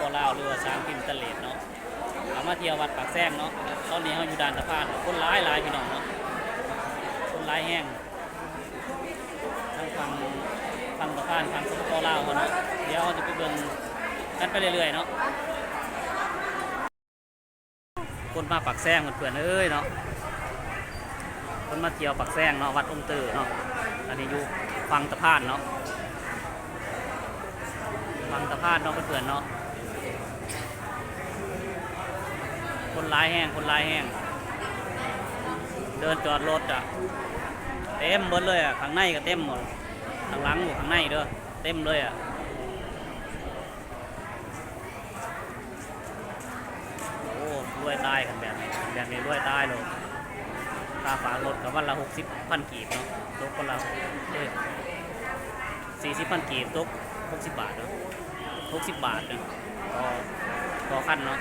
ปลาวหรือว่าสร้างพิมพ์ตะเลดเนาะเอามาเที่ยววัดปากแซงเนาะตอนนี้เขาอยู่ด่านสะพานคนร้ายหลายพี่น้องเนาะคนร้ายแห้งทั้งฟังฟังสะพานฟังสปปลาวเนาะเดี๋ยวเราจะไปเบิ่งกันไปเรื่อยๆเนาะคนมาปากแซงเพื่อนเอ้ยเนาะคนมาเที่ยวปากแซงเนาะวัดองค์เตอเนาะอันนี้อยู่ฟังสะพานเนาะฟังสะพานเนาะเพื่อนๆเนาะ คนร้ายแห้งคนร้ายแห้งเดินจอดรถอะเต็มหมดเลยอะข้างในก็เต็มหมดข้างหลังอยู่ข้างในเด้อเต็มเลยอะโอ้รวยตายกันแบบนี้แบบนี้รวยตายเลยค่าฝากรถกับวันละหกสิบพันกีบเนาะตกคนละเอ้ยสี่สิบพันกีบตกหกสิบบาทเนาะหกสิบบาทเนาะต่อต่อขั้นเนาะ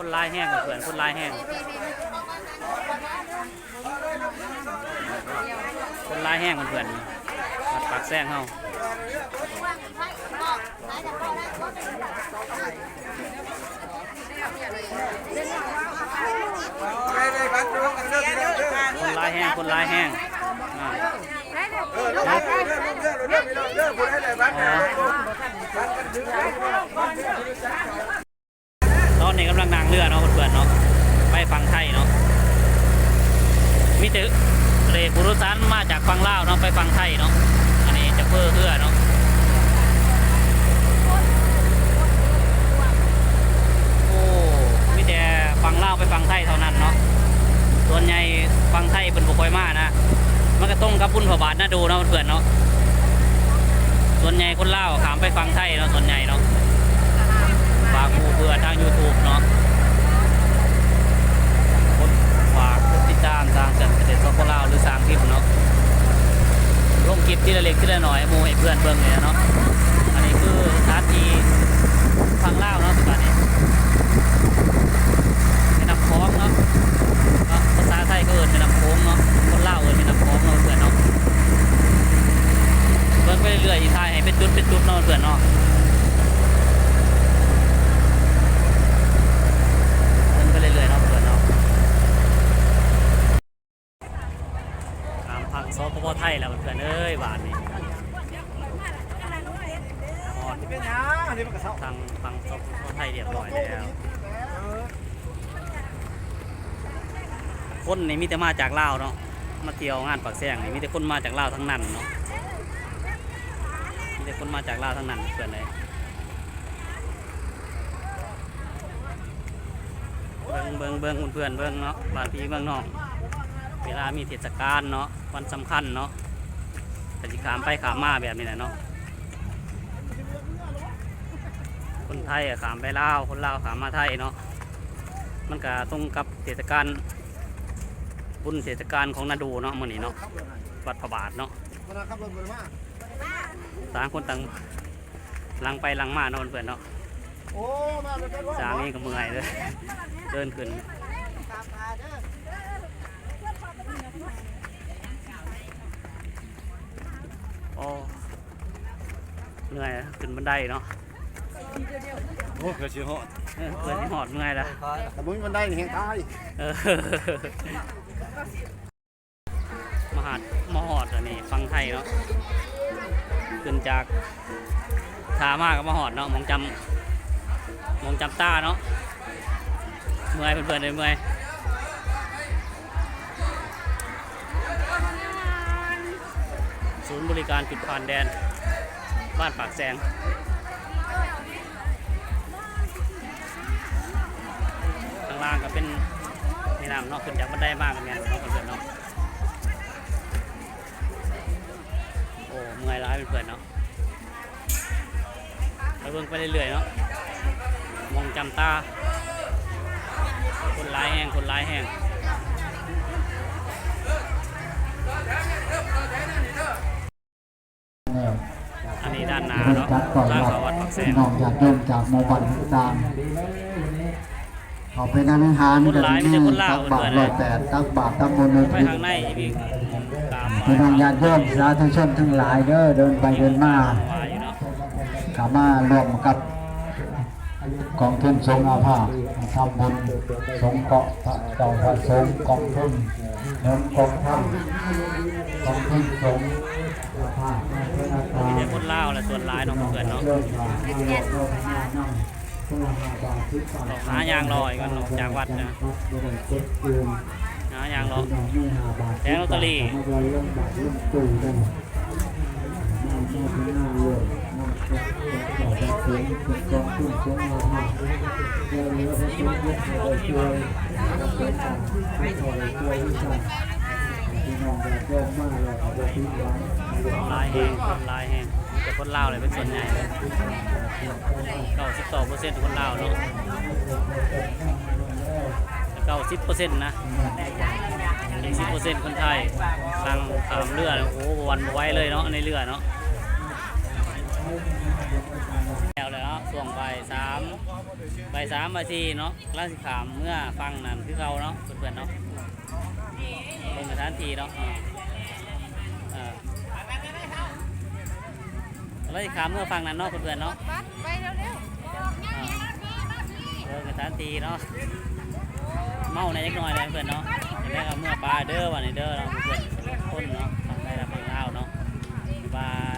คนลายแห้งเพื่อนคนลายแห้งคนลายแห้งเพื่อนๆวัดปากแซงเฮาคนลายแห้งคนลายแห้งอ่าตอ นนี้กำลังนั่งเรือเนาะเพื่อนๆเนาะไปฝั่งไทยเนาะมีแต่เรกุรุสันมาจากฝั่งลาวเนาะไปฝั่งไทยเนาะอันนี้จะเพื่อเพื่อเนาะโอ้มีแต่ฝั่งลาวไปฝั่งไทยเท่านั้นเนาะส่วนใหญ่ฟังไทยเป็นบุคอยมากนะมันก็ต้องกับบุญพระบาทน่าดูเนาะเพื่อนเนาะส่วนใหญ่คนเล่าวขามไปฟังไทยเนาะส่วนใหญ่เนาะากหมูเพื่อทาง YouTube เนาะกดฝากกดติดตามทางเกษตรสปลาวหรือสร้างคลิปเนาะลงคลิปที่ละเล็กที่ละน้อยมูให้เพื่อนเบิ่งเนี่ยเนาะอันนี้คือสถานที่ฟังเล่าเนาะสุดท้ายนี้แม่น้ำคลองเนาะเนาะภาษาไทยก็เอินเป็นน้ำโค้งเนาะคนเล่าเอินเป็นน้ำโค้งเนาะเพื่อนเนาะเบิ่งไปเรื่อยๆอีทายให้เป็นจุดเป็นจุดเนาะเพื่อนเนาะเบิ่งไปเรื่อยๆเนาะเพื่อนเนาะตามพัง ซอปปไทยแล้วเพื่อนเอ้ยบาทนี้ฮอดทางฟังซอปปไทยเรียบร้อยแล้วคนนี่มีแต่มาจากลาวเนาะมาเที่ยวงานปากแซงนี่มีแต่คนมาจากลาวทั้งนั้นเนาะมีแต่คนมาจากลาวทั้งนั้นเพื่อนเลยเบิ่งเบิ่งเบิ่งเพื่อนๆเบิ่งเนาะบ้านพี่เบิ่งน้อง เวลามีเทศกาลเนาะวันสำคัญเนาะแต่สิขามไปขามมาแบบนี้แหละเนาะคนไทยอะขามไปลาวคนลาวขามมาไทยเนาะมันก็ตรงกับเทศกาลบุญเทศกาลของนาดูเนาะมื้อนี้เนาะวัดพระบาทเนาะต่างคนต่างลังไปลังมาเนาะเพื่อนๆเนาะโอ้มาเป็นเป็นว่าจางนี่ก็เมื่อยเลยเดินขึ้น นื่อยอะขึ้นบันไดเนาะโอ้เกิดชีหอดเออเพื่อนที่หอดเมื่อยละแต่มึงมันได้แห่งตายเออมาหาดมาหอดอันนี้ฟังไทยเนาะขึ้นจากทามากก็มาหอดเนาะมองจำมองจำตาเนาะเมื่อยเพื่อนๆเลยเมื่อยศูนย์บริการจุดผ่านแดน บ้านปากแซงข้างล่างก็เป็นแม่น้ำเนาะขึ้นจากบันไดมากกันแม่นเนาะเพื่อนเนาะโอ้เมื่อยร้ายเพื่อนเนาะไปเบิ่งไปเรื่อยๆเนาะมองจำตา คนร้ายแห้งคนร้ายแห้ง อันนี้ด้านหน้าเนาะจัดก่อนทางวัเขาวัดดปักแซงน้องอยากเดินจากหมู่บ้านต่างเขาไปนั่งอาหารคนร้ายไม่ใช่คนลาวตักบาทเพื่ร้ออนยเลยแปดตักบาทตักบนไปทางในอีกตามพี่น้องญาติโยมสาธุชนทั้งหลายเด้อเดินไปเดินมาว่าอยู่เนาะสามารถร่วมกับ กองทุนสงฆ์อาภาทำบุญสงเคราะพระเจ้าพระสงฆ์กองทุนเงินกองทัพกองทุนสงฆ์อาภามาเทนาตามีแต่คนลาแหละส่วนหลายเนาะเพื่อนเนาะออกหายางลอยกันออกจากวัดนะหายางลอยแทงลอตเตอรี่ ลายแห้งคนลายแห้งมีแต่คนลาวเลยเป็นส่วนใหญ่เลยเก้าสิบสองเปอร์เซ็นต์คนลาวเนาะเก้าสิบเปอร์เซ็นต์นะอีกสิบเปอร์เซ็นต์คนไทยทางขามเรือโอ้โหวันไว้เลยเนาะในเรือเนาะ แล้วเลยเนาะช่วงบ่ายสามใบสามนาทีเนาะล่าสิขามเมื่อฟังนั่นคือเขาเนาะเพื่อนๆเนาะลงสถานที่เนาะอ่าอ่าล่าสิขามเมื่อฟังนั่นเนาะเพื่อนๆเนาะบัสไปเร็วเออสถานที่เนาะเมาในอยจักน่อยเลยเพื่อนเนาะจะได้เอาเมื่อปลาเด้อวันนี้เด้อเนาะเพื่อนคนเนาะทำให้เราเนาะบาย